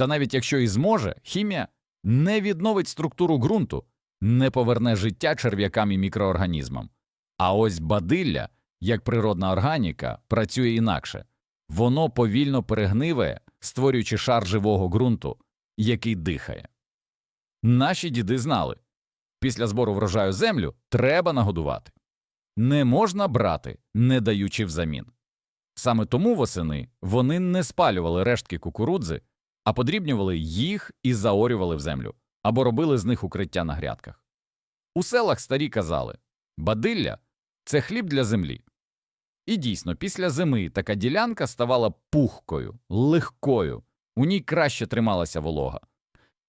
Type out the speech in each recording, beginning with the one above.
Та навіть якщо і зможе, хімія не відновить структуру ґрунту, не поверне життя черв'якам і мікроорганізмам. А ось бадилля, як природна органіка, працює інакше. Воно повільно перегниває, створюючи шар живого ґрунту, який дихає. Наші діди знали після збору врожаю землю треба нагодувати. Не можна брати, не даючи взамін. Саме тому восени вони не спалювали рештки кукурудзи, а подрібнювали їх і заорювали в землю або робили з них укриття на грядках. У селах старі казали бадилля це хліб для землі. І дійсно, після зими така ділянка ставала пухкою, легкою, у ній краще трималася волога.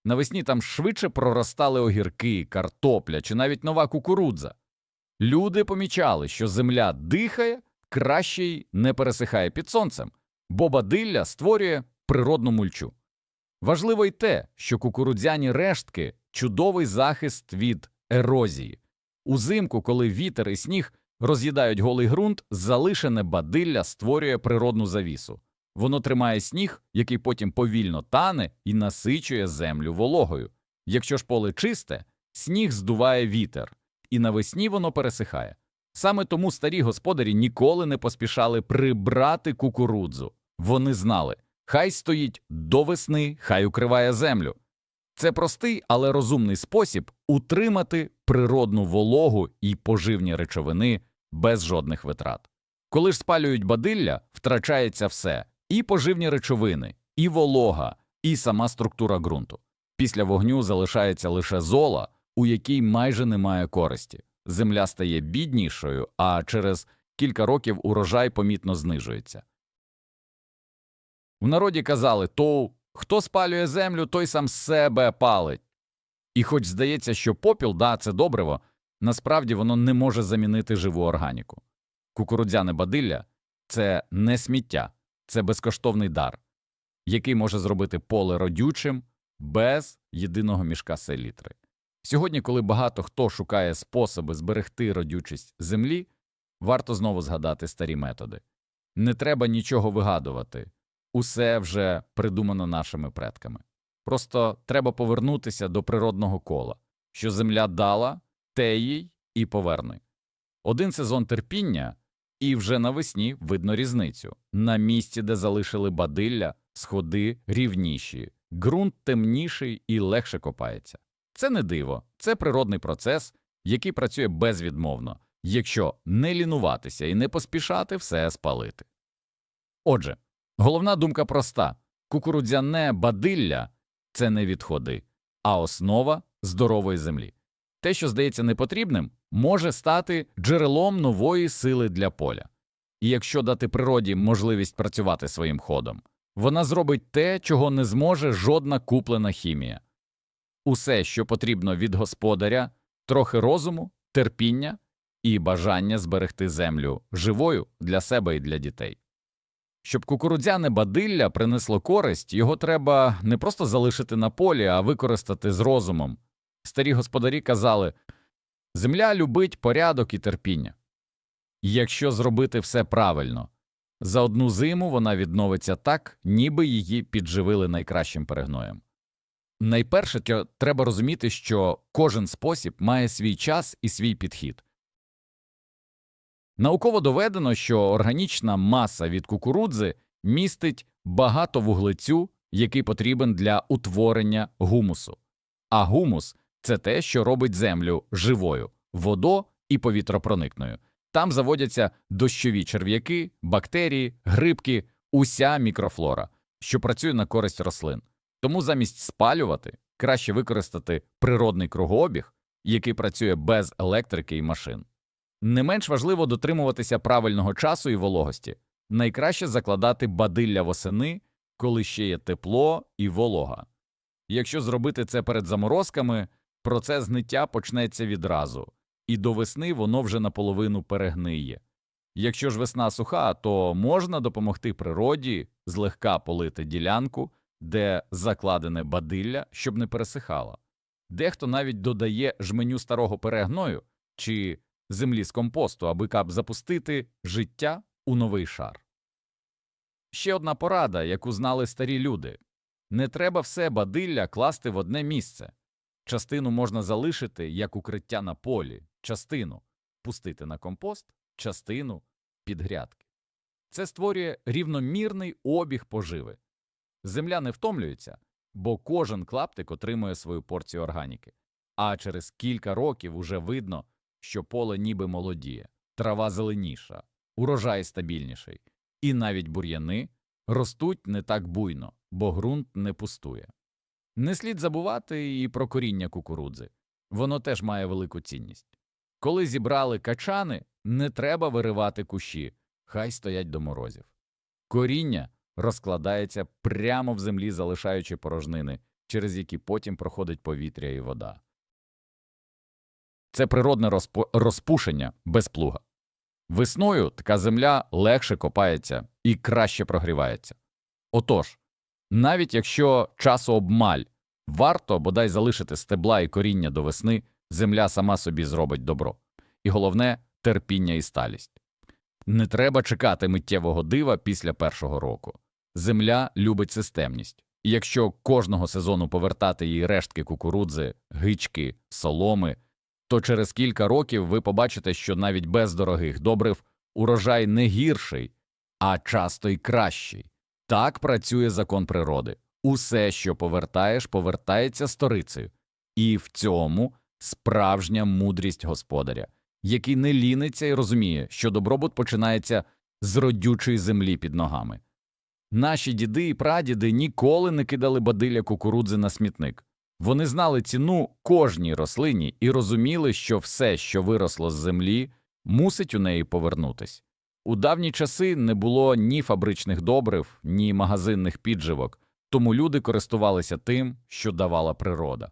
Навесні там швидше проростали огірки, картопля чи навіть нова кукурудза. Люди помічали, що земля дихає, краще й не пересихає під сонцем, бо бадилля створює природну мульчу. Важливо й те, що кукурудзяні рештки чудовий захист від ерозії. Узимку, коли вітер і сніг роз'їдають голий ґрунт, залишене бадилля створює природну завісу. Воно тримає сніг, який потім повільно тане і насичує землю вологою. Якщо ж поле чисте, сніг здуває вітер, і навесні воно пересихає. Саме тому старі господарі ніколи не поспішали прибрати кукурудзу. Вони знали, хай стоїть до весни, хай укриває землю. Це простий, але розумний спосіб утримати природну вологу і поживні речовини без жодних витрат. Коли ж спалюють бадилля, втрачається все і поживні речовини, і волога, і сама структура ґрунту. Після вогню залишається лише зола, у якій майже немає користі. Земля стає біднішою, а через кілька років урожай помітно знижується. В народі казали то хто спалює землю, той сам себе палить. І хоч здається, що попіл, да, це добриво, насправді воно не може замінити живу органіку. Кукурудзяне бадилля це не сміття, це безкоштовний дар, який може зробити поле родючим без єдиного мішка селітри. Сьогодні, коли багато хто шукає способи зберегти родючість землі, варто знову згадати старі методи. Не треба нічого вигадувати, усе вже придумано нашими предками. Просто треба повернутися до природного кола, що земля дала, те їй і поверне. Один сезон терпіння, і вже навесні видно різницю. На місці, де залишили бадилля, сходи рівніші, ґрунт темніший і легше копається. Це не диво, це природний процес, який працює безвідмовно, якщо не лінуватися і не поспішати все спалити. Отже, головна думка проста кукурудзяне бадилля це не відходи, а основа здорової землі. Те, що здається непотрібним, може стати джерелом нової сили для поля. І якщо дати природі можливість працювати своїм ходом, вона зробить те, чого не зможе жодна куплена хімія. Усе, що потрібно від господаря, трохи розуму, терпіння і бажання зберегти землю живою для себе і для дітей. Щоб кукурудзяне бадилля принесло користь, його треба не просто залишити на полі, а використати з розумом. Старі господарі казали земля любить порядок і терпіння. Якщо зробити все правильно, за одну зиму вона відновиться так, ніби її підживили найкращим перегноєм. Найперше треба розуміти, що кожен спосіб має свій час і свій підхід. Науково доведено, що органічна маса від кукурудзи містить багато вуглецю, який потрібен для утворення гумусу. А гумус це те, що робить землю живою, водо і повітропроникною. Там заводяться дощові черв'яки, бактерії, грибки, уся мікрофлора, що працює на користь рослин. Тому замість спалювати краще використати природний кругообіг, який працює без електрики і машин. Не менш важливо дотримуватися правильного часу і вологості. Найкраще закладати бадилля восени, коли ще є тепло і волога. Якщо зробити це перед заморозками, процес гниття почнеться відразу, і до весни воно вже наполовину перегниє. Якщо ж весна суха, то можна допомогти природі злегка полити ділянку, де закладене бадилля, щоб не пересихала. Дехто навіть додає жменю старого перегною чи землі з компосту, аби кап запустити життя у новий шар. Ще одна порада, яку знали старі люди Не треба все бадилля класти в одне місце. Частину можна залишити як укриття на полі, частину пустити на компост, частину під грядки. Це створює рівномірний обіг поживи. Земля не втомлюється, бо кожен клаптик отримує свою порцію органіки. А через кілька років уже видно, що поле ніби молодіє, трава зеленіша, урожай стабільніший, і навіть бур'яни ростуть не так буйно, бо ґрунт не пустує. Не слід забувати і про коріння кукурудзи. Воно теж має велику цінність. Коли зібрали качани, не треба виривати кущі, хай стоять до морозів. Коріння розкладається прямо в землі, залишаючи порожнини, через які потім проходить повітря і вода. Це природне розпо- розпушення без плуга. Весною така земля легше копається і краще прогрівається. Отож, навіть якщо часу обмаль, варто бодай залишити стебла і коріння до весни, земля сама собі зробить добро. І головне терпіння і сталість. Не треба чекати миттєвого дива після першого року. Земля любить системність, і якщо кожного сезону повертати їй рештки кукурудзи, гички, соломи, то через кілька років ви побачите, що навіть без дорогих добрив урожай не гірший, а часто й кращий. Так працює закон природи. Усе, що повертаєш, повертається сторицею. І в цьому справжня мудрість господаря, який не ліниться і розуміє, що добробут починається з родючої землі під ногами. Наші діди і прадіди ніколи не кидали бадилля кукурудзи на смітник. Вони знали ціну кожній рослині і розуміли, що все, що виросло з землі, мусить у неї повернутись. У давні часи не було ні фабричних добрив, ні магазинних підживок, тому люди користувалися тим, що давала природа.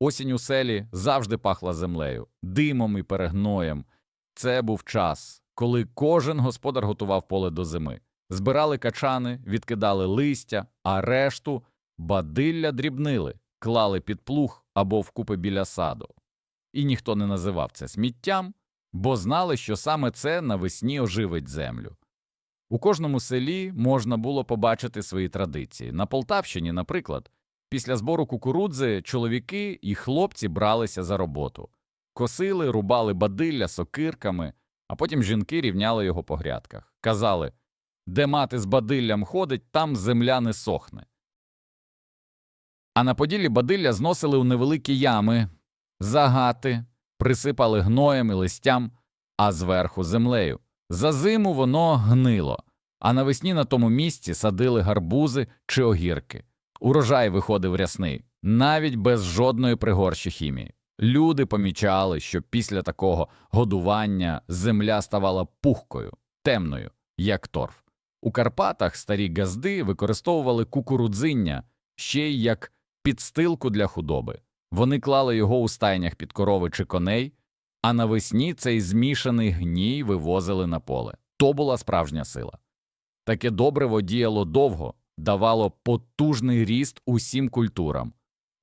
Осінь у селі завжди пахла землею, димом і перегноєм. Це був час, коли кожен господар готував поле до зими. Збирали качани, відкидали листя, а решту бадилля дрібнили, клали під плуг або вкупи біля саду. І ніхто не називав це сміттям, бо знали, що саме це навесні оживить землю. У кожному селі можна було побачити свої традиції. На Полтавщині, наприклад, після збору кукурудзи чоловіки і хлопці бралися за роботу, косили, рубали бадилля сокирками, а потім жінки рівняли його по грядках. Казали де мати з бадиллям ходить, там земля не сохне. А на поділі бадилля зносили у невеликі ями, загати, присипали гноєм і листям, а зверху землею. За зиму воно гнило, а навесні на тому місці садили гарбузи чи огірки. Урожай виходив рясний, навіть без жодної пригорщі хімії. Люди помічали, що після такого годування земля ставала пухкою, темною, як торф. У Карпатах старі газди використовували кукурудзиння ще й як підстилку для худоби. Вони клали його у стайнях під корови чи коней, а навесні цей змішаний гній вивозили на поле. То була справжня сила. Таке добриво діяло довго, давало потужний ріст усім культурам.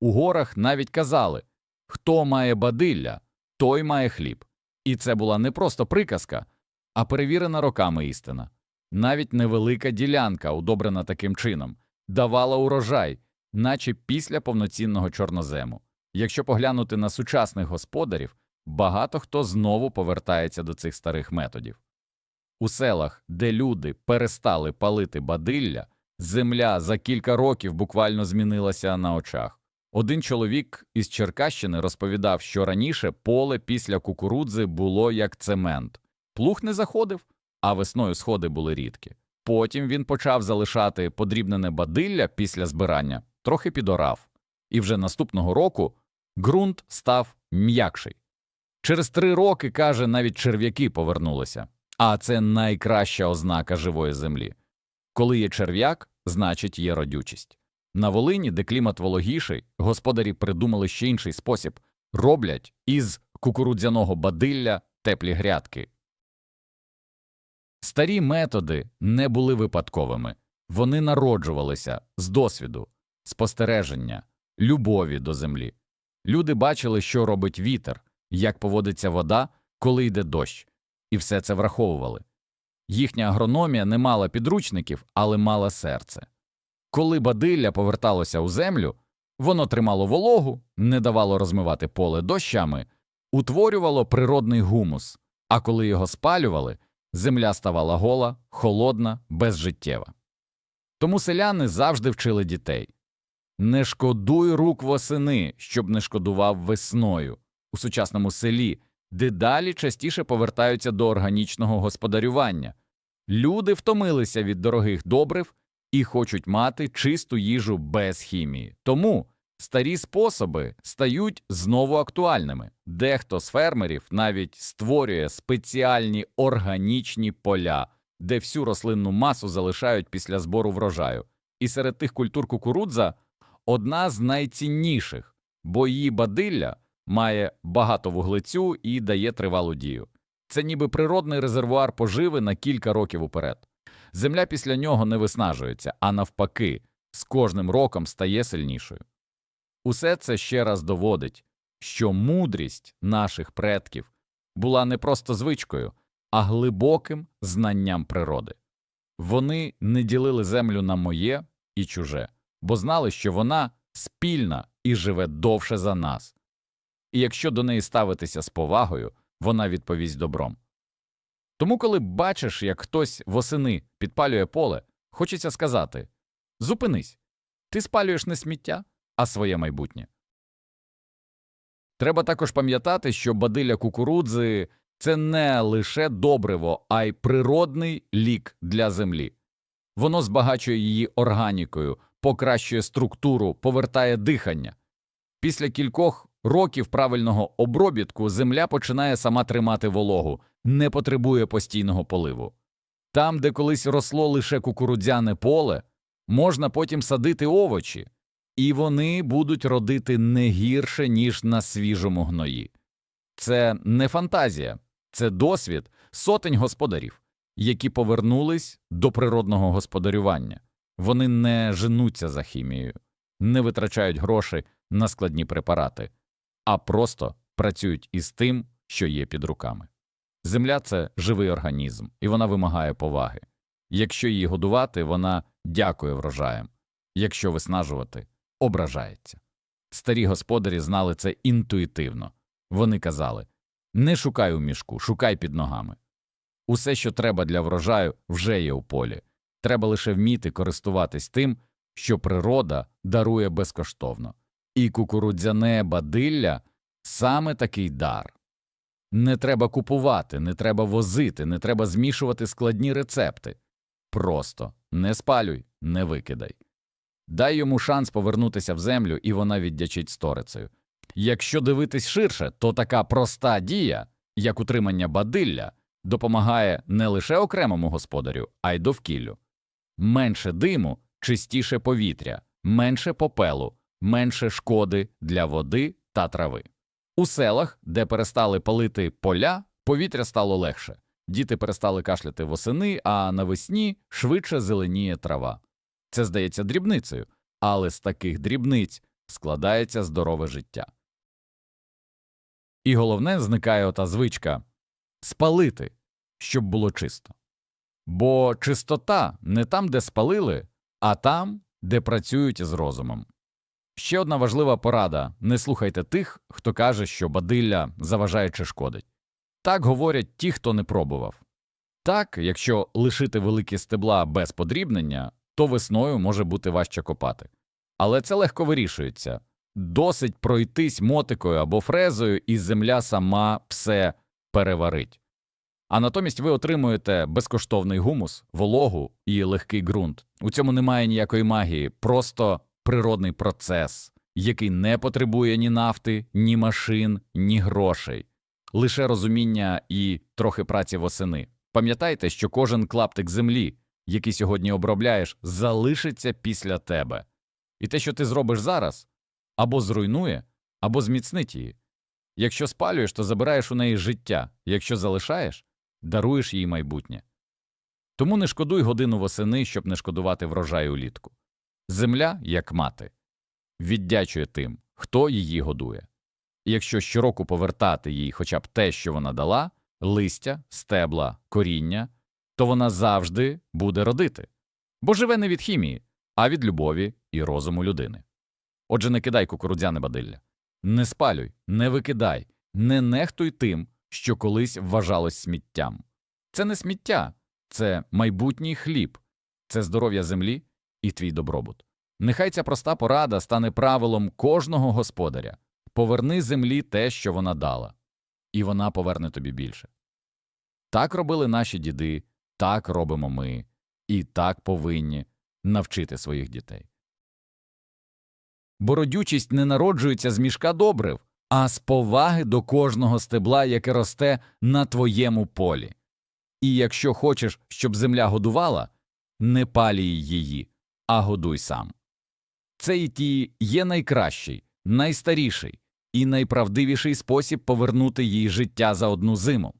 У горах навіть казали хто має бадилля, той має хліб. І це була не просто приказка, а перевірена роками істина. Навіть невелика ділянка, удобрена таким чином, давала урожай, наче після повноцінного чорнозему. Якщо поглянути на сучасних господарів, багато хто знову повертається до цих старих методів. У селах, де люди перестали палити бадилля, земля за кілька років буквально змінилася на очах. Один чоловік із Черкащини розповідав, що раніше поле після кукурудзи було як цемент. Плуг не заходив, а весною сходи були рідкі. Потім він почав залишати подрібнене бадилля після збирання, трохи підорав, і вже наступного року ґрунт став м'якший. Через три роки, каже, навіть черв'яки повернулися, а це найкраща ознака живої землі. Коли є черв'як, значить є родючість. На Волині, де клімат вологіший, господарі придумали ще інший спосіб роблять із кукурудзяного бадилля теплі грядки. Старі методи не були випадковими, вони народжувалися з досвіду, спостереження, любові до землі. Люди бачили, що робить вітер, як поводиться вода, коли йде дощ, і все це враховували. Їхня агрономія не мала підручників, але мала серце. Коли бадилля поверталося у землю, воно тримало вологу, не давало розмивати поле дощами, утворювало природний гумус, а коли його спалювали, земля ставала гола, холодна, безжиттєва. Тому селяни завжди вчили дітей не шкодуй рук восени, щоб не шкодував весною. У сучасному селі дедалі частіше повертаються до органічного господарювання. Люди втомилися від дорогих добрив і хочуть мати чисту їжу без хімії. Тому старі способи стають знову актуальними. Дехто з фермерів навіть створює спеціальні органічні поля, де всю рослинну масу залишають після збору врожаю. І серед тих культур кукурудза одна з найцінніших, бо її бадилля має багато вуглецю і дає тривалу дію. Це ніби природний резервуар поживи на кілька років уперед. Земля після нього не виснажується, а навпаки, з кожним роком стає сильнішою. Усе це ще раз доводить, що мудрість наших предків була не просто звичкою, а глибоким знанням природи. Вони не ділили землю на моє і чуже, бо знали, що вона спільна і живе довше за нас. І якщо до неї ставитися з повагою, вона відповість добром. Тому, коли бачиш, як хтось восени підпалює поле, хочеться сказати зупинись, ти спалюєш не сміття, а своє майбутнє. Треба також пам'ятати, що бадилля кукурудзи це не лише добриво, а й природний лік для землі. Воно збагачує її органікою, покращує структуру, повертає дихання. Після кількох років правильного обробітку земля починає сама тримати вологу, не потребує постійного поливу. Там, де колись росло лише кукурудзяне поле, можна потім садити овочі, і вони будуть родити не гірше, ніж на свіжому гної. Це не фантазія, це досвід сотень господарів, які повернулись до природного господарювання. Вони не женуться за хімією, не витрачають гроші на складні препарати, а просто працюють із тим, що є під руками. Земля це живий організм, і вона вимагає поваги. Якщо її годувати, вона дякує врожаєм, якщо виснажувати, ображається. Старі господарі знали це інтуїтивно. Вони казали не шукай у мішку, шукай під ногами. Усе, що треба для врожаю, вже є у полі. Треба лише вміти користуватись тим, що природа дарує безкоштовно. І кукурудзяне бадилля саме такий дар. Не треба купувати, не треба возити, не треба змішувати складні рецепти. Просто не спалюй, не викидай. Дай йому шанс повернутися в землю, і вона віддячить сторицею. Якщо дивитись ширше, то така проста дія, як утримання бадилля, допомагає не лише окремому господарю, а й довкіллю. Менше диму, чистіше повітря, менше попелу, менше шкоди для води та трави. У селах, де перестали палити поля, повітря стало легше. Діти перестали кашляти восени, а навесні швидше зеленіє трава. Це здається дрібницею, але з таких дрібниць складається здорове життя. І головне зникає ота звичка спалити, щоб було чисто. Бо чистота не там, де спалили, а там, де працюють з розумом. Ще одна важлива порада не слухайте тих, хто каже, що бадилля заважає чи шкодить. Так говорять ті, хто не пробував. Так, якщо лишити великі стебла без подрібнення, то весною може бути важче копати. Але це легко вирішується досить пройтись мотикою або фрезою, і земля сама все переварить. А натомість ви отримуєте безкоштовний гумус, вологу і легкий ґрунт. У цьому немає ніякої магії, просто природний процес, який не потребує ні нафти, ні машин, ні грошей, лише розуміння і трохи праці восени. Пам'ятайте, що кожен клаптик землі, який сьогодні обробляєш, залишиться після тебе. І те, що ти зробиш зараз, або зруйнує, або зміцнить її. Якщо спалюєш, то забираєш у неї життя, якщо залишаєш, даруєш їй майбутнє. Тому не шкодуй годину восени, щоб не шкодувати врожаю улітку. Земля, як мати, віддячує тим, хто її годує. І якщо щороку повертати їй хоча б те, що вона дала листя, стебла, коріння, то вона завжди буде родити, бо живе не від хімії, а від любові і розуму людини. Отже, не кидай кукурудзяне бадилля, не спалюй, не викидай, не нехтуй тим, що колись вважалось сміттям. Це не сміття, це майбутній хліб, це здоров'я землі і твій добробут. Нехай ця проста порада стане правилом кожного господаря поверни землі те, що вона дала, і вона поверне тобі більше. Так робили наші діди, так робимо ми, і так повинні навчити своїх дітей. Бородючість не народжується з мішка добрив, а з поваги до кожного стебла, яке росте на твоєму полі. І якщо хочеш, щоб земля годувала, не палій її, а годуй сам. Це і ті є найкращий, найстаріший і найправдивіший спосіб повернути їй життя за одну зиму.